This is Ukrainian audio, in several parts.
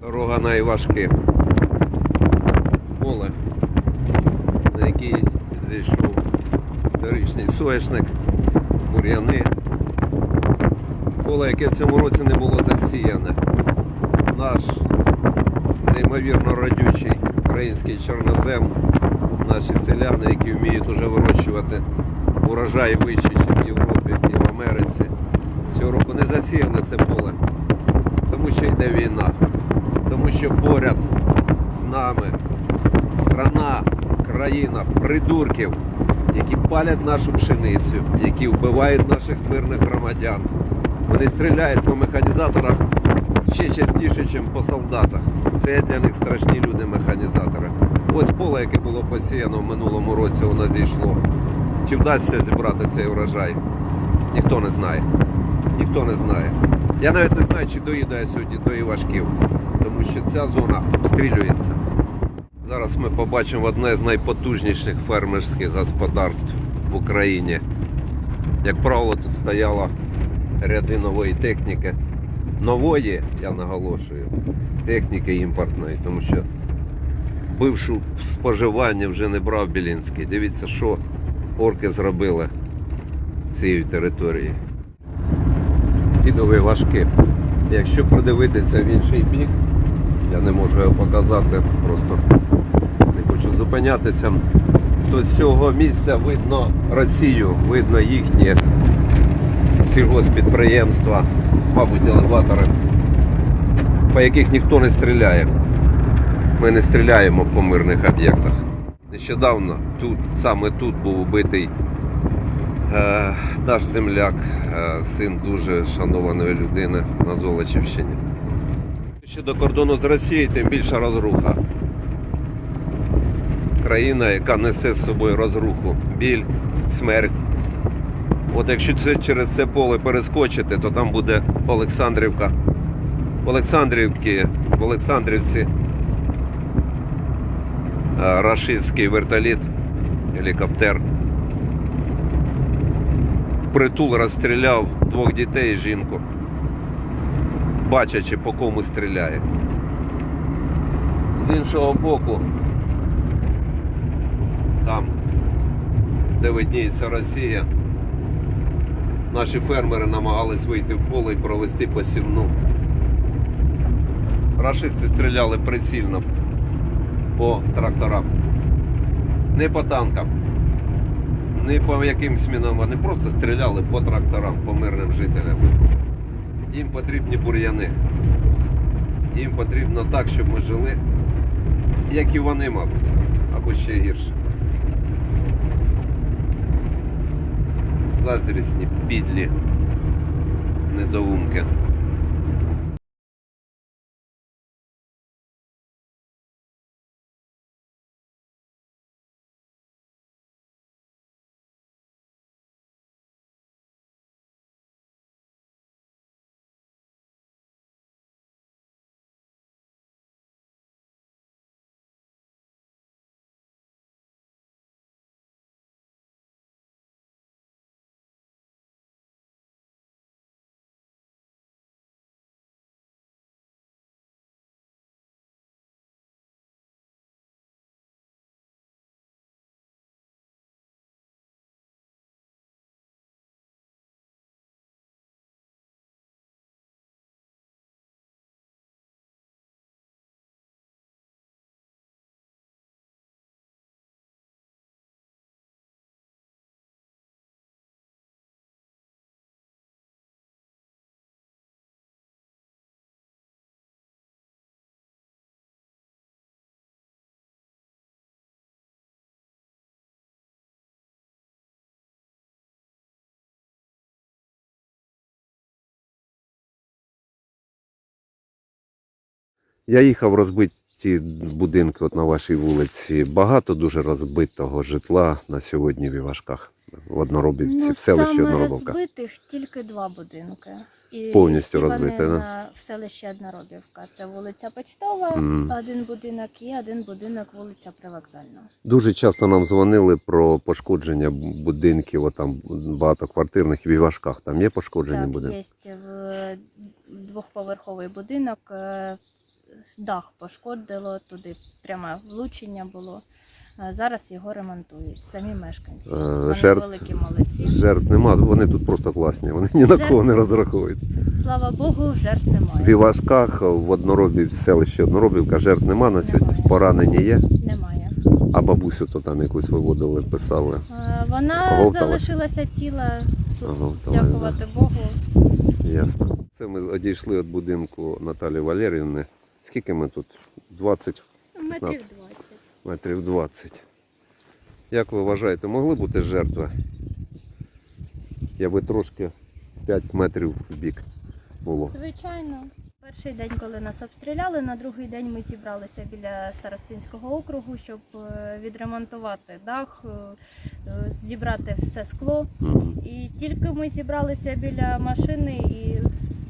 Дорога найважке. Поле, на який зійшов торічний соняшник, бур'яни. Поле, яке в цьому році не було засіяне. Наш неймовірно родючий український чорнозем, наші селяни, які вміють уже вирощувати урожай вище, ніж в Європі і в Америці. Цього року не засіяне це поле, тому що йде війна, тому що поряд з нами страна, країна придурків, які палять нашу пшеницю, які вбивають наших мирних громадян. Вони стріляють по механізаторах ще частіше, ніж по солдатах. Це для них страшні люди, механізатори. Ось поле, яке було посіяно в минулому році, воно зійшло. Чи вдасться зібрати цей урожай? Ніхто не знає. Ніхто не знає. Я навіть не знаю, чи доїду я сьогодні до Івашків, тому що ця зона обстрілюється. Зараз ми побачимо одне з найпотужніших фермерських господарств в Україні. Як правило, тут стояло ряди нової техніки. Нової, я наголошую, техніки імпортної, тому що бившу в споживанні вже не брав Білінський. Дивіться, що орки зробили цією територією. Кідові важкі. Якщо придивитися в інший бік, я не можу його показати, просто не хочу зупинятися. То з цього місця видно Росію, видно їхні сільгоспідприємства, мабуть, елеватори, по яких ніхто не стріляє. Ми не стріляємо по мирних об'єктах. Нещодавно тут, саме тут був убитий е, наш земляк, е, син дуже шанованої людини на Золочівщині. Ще до кордону з Росією, тим більша розруха. Країна, яка несе з собою розруху, біль, смерть. От якщо це через це поле перескочити, то там буде Олександрівка. В Олександрівці, в Олександрівці е, рашистський вертоліт, гелікоптер впритул розстріляв двох дітей і жінку, бачачи по кому стріляє. З іншого боку, там, де видніється Росія, наші фермери намагались вийти в поле і провести посівну. Рашисти стріляли прицільно по тракторам. Не по танкам, не по якимсь мінам, вони просто стріляли по тракторам, по мирним жителям. Їм потрібні бур'яни. Їм потрібно так, щоб ми жили, як і вони, мабуть, або ще гірше. Заздрісні, підлі, недоумки. Я їхав розбити ці будинки от на вашій вулиці. Багато дуже розбитого житла на сьогодні в Івашках. В Одноробівці, в селищі Одноробівка. розбитих тільки два будинки. І Повністю розбиті, да? на- в селищі Одноробівка. Це вулиця Почтова, Мгм. один будинок і один будинок вулиця Привокзальна. Дуже часто нам дзвонили про пошкодження будинків, отам багатоквартирних в Івашках. Там є пошкоджені Так, будинки? є в двохповерховий будинок. Дах пошкодило, туди пряме влучення було. Зараз його ремонтують самі мешканці. Е, Вони жертв- великі молодці. Жертв нема, вони тут просто класні, вони ні на кого не розраховують. Слава Богу, жертв немає. В Івашках, в Одноробі, в селищі Одноробівка жертв нема на сьогодні. Немає. Поранені є, Немає. а бабусю то там якусь виводили, писали. Е, Вона Оговталась? залишилася ціла, су- Оговталась, дякувати Богу. Ясно. Це ми одійшли від будинку Наталі Валеріївни. Скільки ми тут? 20 Метрів 20. метрів 20. Як ви вважаєте, могли бути жертви? Я би трошки 5 метрів в бік було. Звичайно. Перший день, коли нас обстріляли, на другий день ми зібралися біля Старостинського округу, щоб е, відремонтувати дах, е, е, зібрати все скло. І тільки ми зібралися біля машини і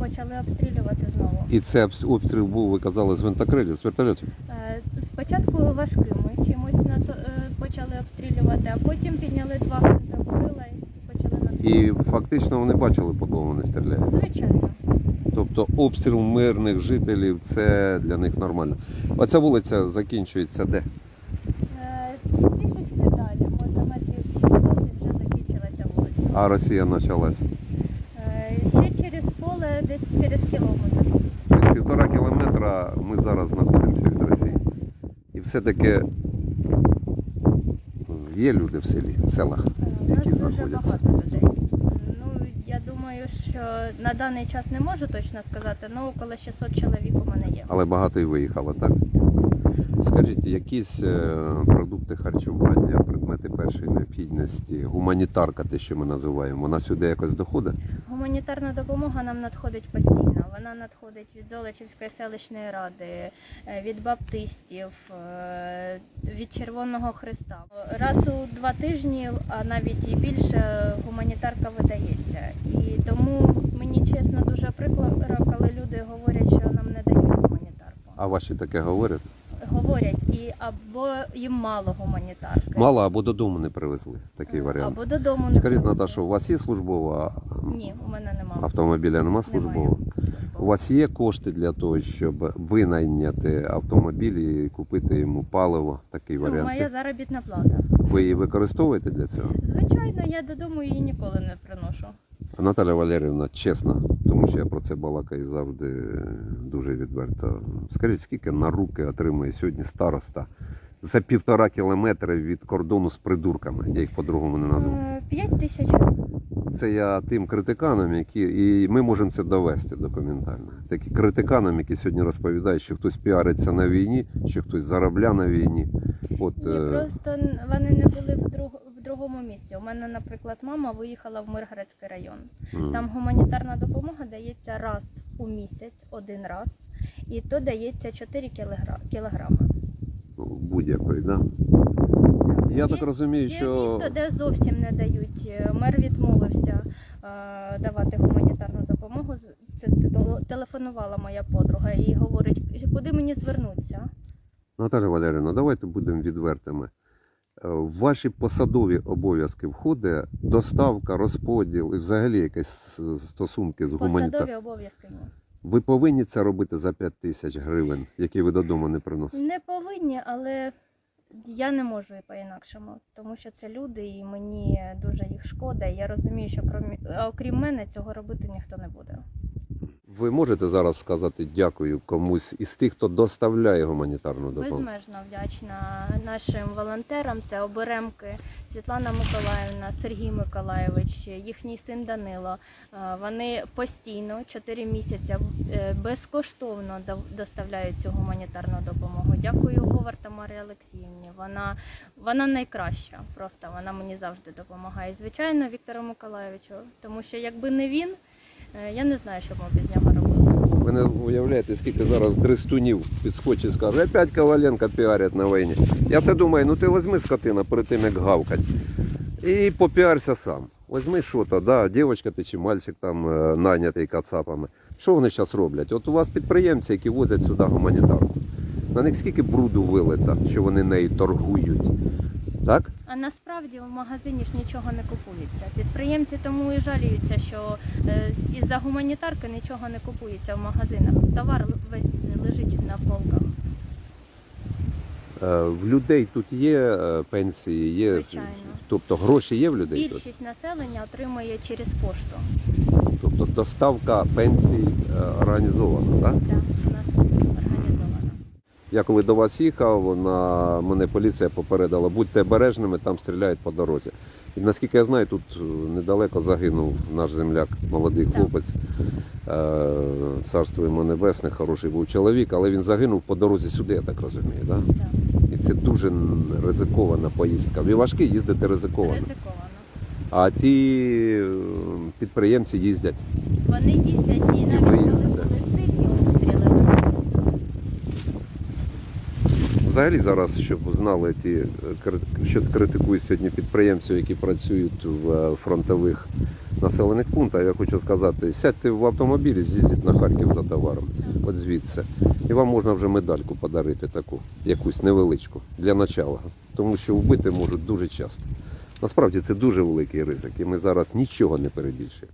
почали обстрілювати знову. І це обстріл був, ви казали, з винтокрилів, з вертольотів? Е, Спочатку важкими чимось нас е, почали обстрілювати, а потім підняли два гвинтокрила і почали нас. І фактично вони бачили, по кому вони стріляють. Звичайно. Тобто обстріл мирних жителів це для них нормально. Оця вулиця закінчується де? Е, Трішечки далі, може метрів 16 вже закінчилася вулиця. А Росія почалась. Е, десь через кілометр. Тобто півтора кілометра ми зараз знаходимося від Росії. І все-таки є люди в селі, в селах, Е, які знаходяться. Ну, я думаю, що на даний час не можу точно сказати, але около 600 чоловік у мене є. Але багато і виїхало, так? Скажіть, якісь е, продукти харчування, предмети першої необхідності, гуманітарка, те, що ми називаємо, вона сюди якось доходить? Гуманітарна допомога нам надходить постійно. Вона надходить від Золочівської селищної ради, е, від баптистів, е, від Червоного Христа. Раз у два тижні, а навіть і більше, гуманітарка видається. І тому мені чесно дуже прикро, коли люди говорять, що нам не дають гуманітарку. А ваші таке говорять? Говорять, і або їм мало гуманітарки. Мало або додому не привезли такий варіант. Або додому не Скажіть, привезли. Наташа, у вас є службова Ні, у мене немає. автомобіля? Нема службового? У вас є кошти для того, щоб винайняти автомобіль і купити йому паливо? Такий Ну, варіант. моя заробітна плата. Ви її використовуєте для цього? Звичайно, я додому її ніколи не приношу. Наталя Валерівна, чесно, тому що я про це балакаю завжди е, дуже відверто. Скажіть, скільки на руки отримує сьогодні староста за півтора кілометри від кордону з придурками? Я їх по-другому не назву. Е, П'ять тисяч. Це я тим критиканам, які і ми можемо це довести документально. Такі критиканам, які сьогодні розповідають, що хтось піариться на війні, що хтось заробля на війні. От Ні, е, просто вони не були в, друг, в другому місці. У мене, наприклад, мама виїхала в Миргородський район. Там гуманітарна допомога дається раз у місяць, один раз, і то дається 4 кілогра- кілограми. будь-якої, да? Я так розумію, є що місто, де зовсім не дають. Е, Мер відмовився е, давати гуманітарну допомогу. Це телефонувала моя подруга і говорить, куди мені звернутися. Наталя Валерівна, давайте будемо відвертими. В ваші посадові обов'язки входить доставка, розподіл і взагалі якісь стосунки з Посадові обов'язки ні. Ви повинні це робити за 5 тисяч гривень, які ви додому не приносите. Не повинні, але я не можу і по-інакшому, тому що це люди, і мені дуже їх шкода. Я розумію, що крім, окрім мене цього робити ніхто не буде. Ви можете зараз сказати дякую комусь із тих, хто доставляє гуманітарну допомогу? Безмежно вдячна нашим волонтерам. Це оберемки Світлана Миколаївна, Сергій Миколаєвич, їхній син Данило. Е, Вони постійно 4 місяці е, безкоштовно доставляють цю гуманітарну допомогу. Дякую Говор Тамарі Олексіївні. Вона, вона найкраща. Просто вона мені завжди допомагає. Звичайно, Віктору Миколаєвичу, тому що якби не він, я не знаю, що б ми без нього робили. Ви не уявляєте, скільки зараз дрестунів підскочить і скаже, опять Коваленко піарять на війні. Я це думаю, ну ти візьми скотина перед тим, як гавкать. І попіарся сам. Візьми що то, да, дівчинка ти чи мальчик там е, найнятий кацапами. Що вони зараз роблять? От у вас підприємці, які возять сюди гуманітарку. На них скільки бруду вилито, що вони нею торгують. Так? А насправді в магазині ж нічого не купується. Підприємці тому і жаліються, що е, із-за гуманітарки нічого не купується в магазинах. Товар весь лежить на полках. Е, В людей тут є е, пенсії, є. Звичайно. Тобто гроші є в людей тут? Більшість населення отримує через пошту. Тобто доставка пенсій організована, так? Так. Я коли до вас їхав, на мене поліція попередила, будьте обережними, там стріляють по дорозі. І наскільки я знаю, тут е, недалеко загинув наш земляк, молодий хлопець. Е, Царство йому небесне, хороший був чоловік, але він загинув по дорозі сюди, я так розумію. Да? І це дуже ризикована поїздка. Ви важкі їздите ризиковано. ризиковано. А ті е, підприємці їздять. Вони їздять і навіть коли їздите? були сильні обстріли, вони Взагалі зараз, щоб знали ті, е, що критикують сьогодні підприємців, які працюють в е, фронтових населених пунктах, я хочу сказати, сядьте в автомобілі, з'їздіть на Харків за товаром, от звідси. І вам можна вже медальку подарити таку, якусь невеличку, для начала. Тому що вбити можуть дуже часто. Насправді це дуже великий ризик, і ми зараз нічого не перебільшуємо.